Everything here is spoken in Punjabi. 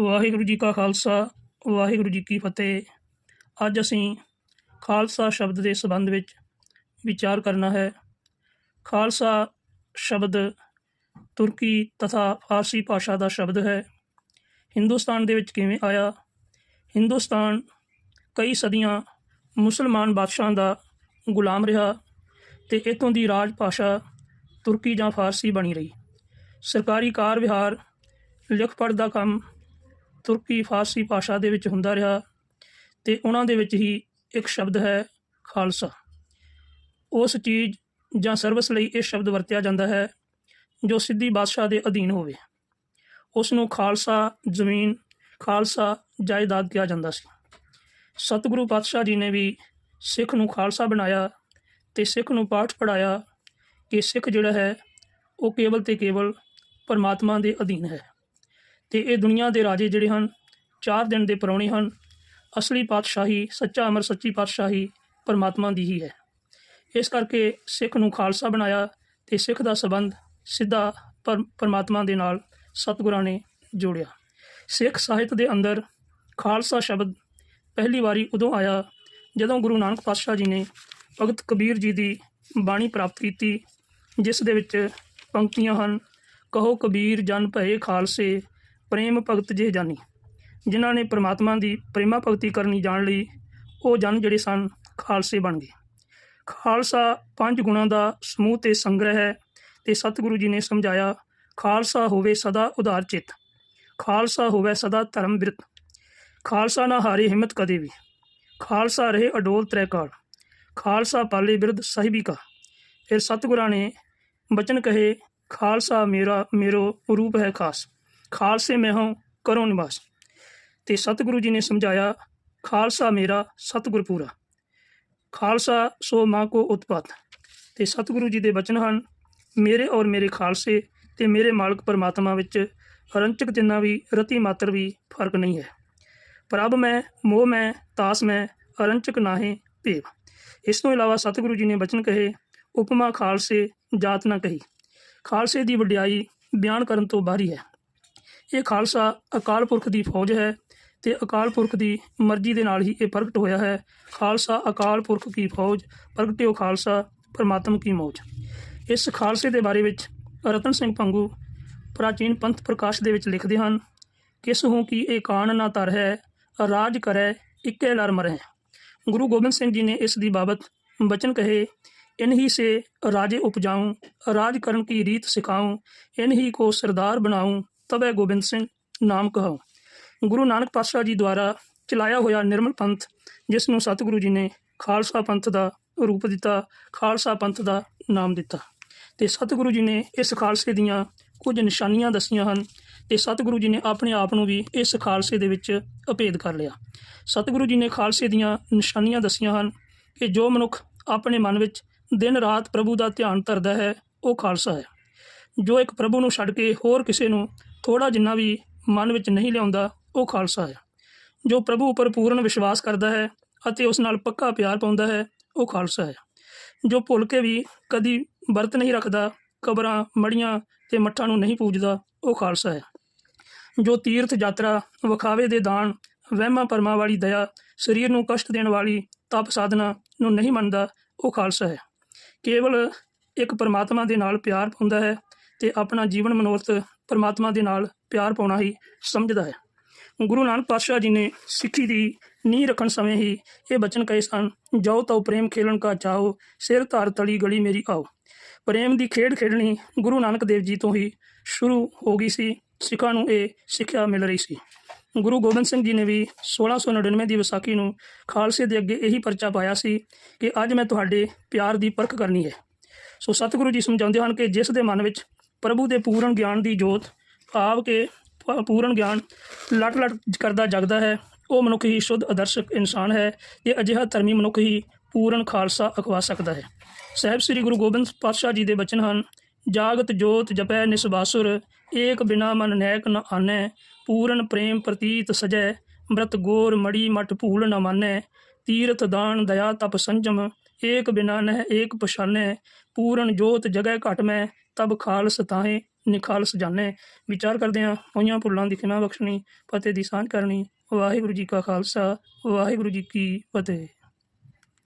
ਵਾਹਿਗੁਰੂ ਜੀ ਕਾ ਖਾਲਸਾ, ਵਾਹਿਗੁਰੂ ਜੀ ਕੀ ਫਤਿਹ। ਅੱਜ ਅਸੀਂ ਖਾਲਸਾ ਸ਼ਬਦ ਦੇ ਸੰਬੰਧ ਵਿੱਚ ਵਿਚਾਰ ਕਰਨਾ ਹੈ। ਖਾਲਸਾ ਸ਼ਬਦ ਤੁਰਕੀ ਤਥਾ ਫਾਰਸੀ ਭਾਸ਼ਾ ਦਾ ਸ਼ਬਦ ਹੈ। ਹਿੰਦੁਸਤਾਨ ਦੇ ਵਿੱਚ ਕਿਵੇਂ ਆਇਆ? ਹਿੰਦੁਸਤਾਨ ਕਈ ਸਦੀਆਂ ਮੁਸਲਮਾਨ ਬਾਦਸ਼ਾਹਾਂ ਦਾ ਗੁਲਾਮ ਰਿਹਾ ਤੇ ਇਤੋਂ ਦੀ ਰਾਜ ਭਾਸ਼ਾ ਤੁਰਕੀ ਜਾਂ ਫਾਰਸੀ ਬਣੀ ਰਹੀ। ਸਰਕਾਰੀ ਕਾਰ ਵਿਹਾਰ ਲਿਖ ਪੜ੍ਹ ਦਾ ਕੰਮ ਤੁਰਕੀ ਫਾਰਸੀ ਭਾਸ਼ਾ ਦੇ ਵਿੱਚ ਹੁੰਦਾ ਰਿਹਾ ਤੇ ਉਹਨਾਂ ਦੇ ਵਿੱਚ ਹੀ ਇੱਕ ਸ਼ਬਦ ਹੈ ਖਾਲਸਾ। ਉਸ ਚੀਜ਼ ਜਾਂ ਸਰਵਿਸ ਲਈ ਇਹ ਸ਼ਬਦ ਵਰਤਿਆ ਜਾਂਦਾ ਹੈ ਜੋ ਸਿੱਧੀ ਬਾਦਸ਼ਾਹ ਦੇ ਅਧੀਨ ਹੋਵੇ। ਉਸ ਨੂੰ ਖਾਲਸਾ ਜ਼ਮੀਨ, ਖਾਲਸਾ ਜਾਇਦਾਦ ਕਿਹਾ ਜਾਂਦਾ ਸੀ। ਸਤਿਗੁਰੂ ਪਾਤਸ਼ਾਹ ਜੀ ਨੇ ਵੀ ਸਿੱਖ ਨੂੰ ਖਾਲਸਾ ਬਣਾਇਆ ਤੇ ਸਿੱਖ ਨੂੰ ਪਾਠ ਪੜਾਇਆ ਕਿ ਸਿੱਖ ਜਿਹੜਾ ਹੈ ਉਹ ਕੇਵਲ ਤੇ ਕੇਵਲ ਪਰਮਾਤਮਾ ਦੇ ਅਧੀਨ ਹੈ। ਤੇ ਇਹ ਦੁਨੀਆ ਦੇ ਰਾਜੇ ਜਿਹੜੇ ਹਨ, ਚਾਰ ਦਿਨ ਦੇ ਪਰੌਣੇ ਹਨ। ਅਸਲੀ ਪਾਤਸ਼ਾਹੀ ਸੱਚਾ ਅਮਰ, ਸੱਚੀ ਪਾਤਸ਼ਾਹੀ ਪਰਮਾਤਮਾ ਦੀ ਹੀ ਹੈ। ਇਸ ਕਰਕੇ ਸਿੱਖ ਨੂੰ ਖਾਲਸਾ ਬਣਾਇਆ ਤੇ ਸਿੱਖ ਦਾ ਸਬੰਧ ਸਿੱਧਾ ਪਰਮਾਤਮਾ ਦੇ ਨਾਲ ਸਤਿਗੁਰਾਂ ਨੇ ਜੋੜਿਆ। ਸਿੱਖ ਸਾਹਿਤ ਦੇ ਅੰਦਰ ਖਾਲਸਾ ਸ਼ਬਦ ਪਹਿਲੀ ਵਾਰੀ ਉਦੋਂ ਆਇਆ ਜਦੋਂ ਗੁਰੂ ਨਾਨਕ ਪਾਤਸ਼ਾਹ ਜੀ ਨੇ ਭਗਤ ਕਬੀਰ ਜੀ ਦੀ ਬਾਣੀ ਪ੍ਰਾਪਤ ਕੀਤੀ, ਜਿਸ ਦੇ ਵਿੱਚ ਪੰਕਤੀਆਂ ਹਨ, ਕਹੋ ਕਬੀਰ ਜਨ ਭਏ ਖਾਲਸੇ ਪ੍ਰੇਮ ਭਗਤ ਜੇ ਜਾਨੀ। ਜਿਨ੍ਹਾਂ ਨੇ ਪ੍ਰਮਾਤਮਾ ਦੀ ਪ੍ਰੇਮਾ ਭਗਤੀ ਕਰਨੀ ਜਾਣ ਲਈ ਉਹ ਜਨ ਜਿਹੜੇ ਸਨ, ਖਾਲਸੇ ਬਣ ਗਏ। ਖਾਲਸਾ ਪੰਜ ਗੁਣਾਂ ਦਾ ਸਮੂਹ ਤੇ ਸੰਗ੍ਰਹਿ ਹੈ ਤੇ ਸਤਿਗੁਰੂ ਜੀ ਨੇ ਸਮਝਾਇਆ, ਖਾਲਸਾ ਹੋਵੇ ਸਦਾ ਉਦਾਰ ਚਿੱਤ, ਖਾਲਸਾ ਹੋਵੇ ਸਦਾ ਧਰਮ ਬਿਰਤ, ਖਾਲਸਾ ਨਾ ਹਾਰੇ ਹਿੰਮਤ ਕਦੇ ਵੀ, ਖਾਲਸਾ ਰਹੇ ਅਡੋਲ ਤ੍ਰੈਕਾਲ, ਖਾਲਸਾ ਪਾਲੇ ਬਿਰਧ ਸਾਹਿਬੀ ਕਾ। ਫਿਰ ਸਤਿਗੁਰਾਂ ਨੇ ਬਚਨ ਕਹੇ, ਖਾਲਸਾ ਮੇਰਾ, ਮੇਰੋ ਰੂਪ ਹੈ ਖਾਸ। ਖਾਲਸੇ ਮੈਂ ਹਾਂ ਕਰੋ ਨਿਵਾਸ। ਤੇ ਸਤਿਗੁਰੂ ਜੀ ਨੇ ਸਮਝਾਇਆ, ਖਾਲਸਾ ਮੇਰਾ ਸਤਿਗੁਰ ਪੂਰਾ। ਖਾਲਸਾ ਸੋ ਮਾਂ ਕੋ ਉਤਪਤ। ਤੇ ਸਤਿਗੁਰੂ ਜੀ ਦੇ ਬਚਨ ਹਨ, ਮੇਰੇ ਔਰ ਮੇਰੇ ਖਾਲਸੇ ਤੇ ਮੇਰੇ ਮਾਲਕ ਪਰਮਾਤਮਾ ਵਿੱਚ ਰੰਚਕ ਜਿੰਨਾ ਵੀ ਰਤੀ ਮਾਤਰ ਵੀ ਫ਼ਰਕ ਨਹੀਂ ਹੈ। ਪ੍ਰਭ ਮੈਂ, ਮੋਹ ਮੈਂ, ਤਾਸ ਮੈਂ, ਅਰੰਚਕ ਨਾਹੇ ਭੇਵ। ਇਸ ਤੋਂ ਇਲਾਵਾ ਸਤਿਗੁਰੂ ਜੀ ਨੇ ਬਚਨ ਕਹੇ, ਉਪਮਾ ਖਾਲਸੇ ਜਾਤ ਨਾ ਕਹੀ। ਖਾਲਸੇ ਦੀ ਵਡਿਆਈ ਬਿਆਨ ਕਰਨ ਤੋਂ ਬਾਹਰੀ ਹੈ। ਇਹ ਖਾਲਸਾ ਅਕਾਲ ਪੁਰਖ ਦੀ ਫੌਜ ਹੈ ਤੇ ਅਕਾਲ ਪੁਰਖ ਦੀ ਮਰਜ਼ੀ ਦੇ ਨਾਲ ਹੀ ਇਹ ਪ੍ਰਗਟ ਹੋਇਆ ਹੈ। ਖਾਲਸਾ ਅਕਾਲ ਪੁਰਖ ਕੀ ਫੌਜ, ਪ੍ਰਗਟਿਓ ਖਾਲਸਾ, ਪਰਮਾਤਮ ਕੀ ਮੌਜ। ਇਸ ਖਾਲਸੇ ਦੇ ਬਾਰੇ ਵਿੱਚ ਰਤਨ ਸਿੰਘ ਪੰਗੂ ਪ੍ਰਾਚੀਨ ਪੰਥ ਪ੍ਰਕਾਸ਼ ਦੇ ਵਿੱਚ ਲਿਖਦੇ ਹਨ, ਕਿਸ ਹੂੰ ਕੀ ਇਹ ਕਾਣ ਨਾ ਧਰ ਹੈ, ਰਾਜ ਕਰੈ, ਇੱਕੇ ਲਰ ਮਰੈ। ਗੁਰੂ ਗੋਬਿੰਦ ਸਿੰਘ ਜੀ ਨੇ ਇਸ ਦੀ ਬਾਬਤ ਬਚਨ ਕਹੇ ਇਨ ਹੀ ਸੇ ਰਾਜੇ ਉਪਜਾਊਂ, ਰਾਜ ਕਰਨ ਕੀ ਰੀਤ ਸਿਖਾऊं ਇਨ ਹੀ ਕੋ ਸਰਦਾਰ ਬਣਾऊं ਤਬੈ ਗੋਬਿੰਦ ਸਿੰਘ ਨਾਮ ਕਹਾਓ ਗੁਰੂ ਨਾਨਕ ਪਾਤਸ਼ਾਹ ਜੀ ਦੁਆਰਾ ਚਲਾਇਆ ਹੋਇਆ ਨਿਰਮਲ ਪੰਥ, ਜਿਸ ਨੂੰ ਸਤਿਗੁਰੂ ਜੀ ਨੇ ਖਾਲਸਾ ਪੰਥ ਦਾ ਰੂਪ ਦਿੱਤਾ, ਖਾਲਸਾ ਪੰਥ ਦਾ ਨਾਮ ਦਿੱਤਾ। ਤੇ ਸਤਿਗੁਰੂ ਜੀ ਨੇ ਇਸ ਖਾਲਸੇ ਦੀਆਂ ਕੁਝ ਨਿਸ਼ਾਨੀਆਂ ਦੱਸੀਆਂ ਹਨ ਤੇ ਸਤਿਗੁਰੂ ਜੀ ਨੇ ਆਪਣੇ ਆਪ ਨੂੰ ਵੀ ਇਸ ਖਾਲਸੇ ਦੇ ਵਿੱਚ ਅਭੇਦ ਕਰ ਲਿਆ। ਸਤਿਗੁਰੂ ਜੀ ਨੇ ਖਾਲਸੇ ਦੀਆਂ ਨਿਸ਼ਾਨੀਆਂ ਦੱਸੀਆਂ ਹਨ ਕਿ ਜੋ ਮਨੁੱਖ ਆਪਣੇ ਮਨ ਵਿੱਚ ਦਿਨ ਰਾਤ ਪ੍ਰਭੂ ਦਾ ਧਿਆਨ ਧਰਦਾ ਹੈ, ਉਹ ਖਾਲਸਾ ਹੈ। ਜੋ ਇੱਕ ਪ੍ਰਭੂ ਨੂੰ ਛੱਡ ਕੇ ਹੋਰ ਕਿਸੇ ਨੂੰ ਥੋੜਾ ਜਿੰਨਾ ਵੀ ਮਨ ਵਿੱਚ ਨਹੀਂ ਲਿਆਉਂਦਾ, ਉਹ ਖਾਲਸਾ ਹੈ। ਜੋ ਪ੍ਰਭੂ ਉੱਪਰ ਪੂਰਨ ਵਿਸ਼ਵਾਸ ਕਰਦਾ ਹੈ ਅਤੇ ਉਸ ਨਾਲ ਪੱਕਾ ਪਿਆਰ ਪਾਉਂਦਾ ਹੈ, ਉਹ ਖਾਲਸਾ ਹੈ। ਜੋ ਭੁੱਲ ਕੇ ਵੀ ਕਦੀ ਵਰਤ ਨਹੀਂ ਰੱਖਦਾ, ਕਬਰਾਂ, ਮੜੀਆਂ ਤੇ ਮੱਠਾਂ ਨੂੰ ਨਹੀਂ ਪੂਜਦਾ, ਉਹ ਖਾਲਸਾ ਹੈ। ਜੋ ਤੀਰਥ ਯਾਤਰਾ, ਵਿਖਾਵੇ ਦੇ ਦਾਨ, ਵਹਿਮਾਂ ਪਰਮਾਂ ਵਾਲੀ ਦਇਆ, ਸਰੀਰ ਨੂੰ ਕਸ਼ਟ ਦੇਣ ਵਾਲੀ ਤਪ ਸਾਧਨਾ ਨੂੰ ਨਹੀਂ ਮੰਨਦਾ, ਉਹ ਖਾਲਸਾ ਹੈ। ਕੇਵਲ ਇੱਕ ਪਰਮਾਤਮਾ ਦੇ ਨਾਲ ਪਿਆਰ ਪਾਉਂਦਾ ਹੈ ਤੇ ਆਪਣਾ ਜੀਵਨ ਮਨੋਰਥ ਪਰਮਾਤਮਾ ਦੇ ਨਾਲ ਪਿਆਰ ਪਾਉਣਾ ਹੀ ਸਮਝਦਾ ਹੈ। ਗੁਰੂ ਨਾਨਕ ਪਾਤਸ਼ਾਹ ਜੀ ਨੇ ਸਿੱਖੀ ਦੀ ਨੀਂਹ ਰੱਖਣ ਸਮੇਂ ਹੀ ਇਹ ਬਚਨ ਕਹੇ ਸਨ, ਜਾਓ ਤਉ ਪ੍ਰੇਮ ਖੇਲਣ ਕਾ ਚਾਹੋ ਸਿਰ ਧਾਰ ਤਲੀ ਗਲੀ ਮੇਰੀ ਆਓ। ਪ੍ਰੇਮ ਦੀ ਖੇਡ ਖੇਡਣੀ ਗੁਰੂ ਨਾਨਕ ਦੇਵ ਜੀ ਤੋਂ ਹੀ ਸ਼ੁਰੂ ਹੋ ਗਈ ਸੀ, ਸਿੱਖਾਂ ਨੂੰ ਇਹ ਸਿੱਖਿਆ ਮਿਲ ਰਹੀ ਸੀ। ਗੁਰੂ ਗੋਬਿੰਦ ਸਿੰਘ ਜੀ ਨੇ ਵੀ 1699 ਦੀ ਵਿਸਾਖੀ ਨੂੰ ਖਾਲਸੇ ਦੇ ਅੱਗੇ ਇਹੀ ਪਰਚਾ ਪਾਇਆ ਸੀ ਕਿ ਅੱਜ ਮੈਂ ਤੁਹਾਡੇ ਪਿਆਰ ਦੀ ਪਰਖ ਕਰਨੀ ਹੈ। ਸੋ ਸਤਿਗੁਰੂ ਜੀ ਸਮਝਾਉਂਦੇ ਹਨ ਕਿ ਜਿਸ ਦੇ ਮਨ ਵਿੱਚ ਪ੍ਰਭੂ ਦੇ ਪੂਰਨ ਗਿਆਨ ਦੀ ਜੋਤ ਭਾਵ ਕੇ ਪੂਰਨ ਗਿਆਨ ਲਟ ਲਟ ਕਰਦਾ ਜਗਦਾ ਹੈ। ਉਹ ਮਨੁੱਖ ਹੀ ਸ਼ੁੱਧ ਆਦਰਸ਼ਕ ਇਨਸਾਨ ਹੈ। ਤੇ ਅਜਿਹਾ ਧਰਮੀ ਮਨੁੱਖ ਹੀ ਪੂਰਨ ਖਾਲਸਾ ਅਖਵਾ ਸਕਦਾ ਹੈ। ਸਾਹਿਬ ਸ੍ਰੀ ਗੁਰੂ ਗੋਬਿੰਦ ਪਾਤਸ਼ਾਹ ਜੀ ਦੇ ਬਚਨ ਹਨ, ਜਾਗਤ ਜੋਤ ਜਪੈ ਨਿਸਬਾਸੁਰ ਏਕ ਬਿਨਾ ਮਨ ਨੈਕ ਨ ਆਨੈ, ਪੂਰਨ ਪ੍ਰੇਮ ਪ੍ਰਤੀਤ ਸਜੈ ਅੰਮ੍ਰਿਤ ਗੋਰ ਮੜੀ ਮਟ ਭੂਲ ਨ ਮਾਨੈ, ਤੀਰਥ ਦਾਨ ਦਇਆ ਤਪ ਸੰਜਮ, ਏਕ ਬਿਨਾ ਨਹਿ ਏਕ ਪਛਾਨੈ, ਪੂਰਨ ਜੋਤ ਜਗੈ ਘਟ ਮੈਂ ਤਬ ਖਾਲਸ ਤਾਹੇ ਨਿਖਾਲਸ ਜਾਣੇ। ਵਿਚਾਰ ਕਰਦੇ ਹਾਂ ਹੋਈਆਂ ਭੁੱਲਾਂ ਦੀ ਖਿਮਾ ਬਖਸ਼ਣੀ, ਫਤਿਹ ਦੀ ਸਾਂਝ ਕਰਨੀ। ਵਾਹਿਗੁਰੂ ਜੀ ਕਾ ਖਾਲਸਾ, ਵਾਹਿਗੁਰੂ ਜੀ ਕੀ ਫਤਿਹ।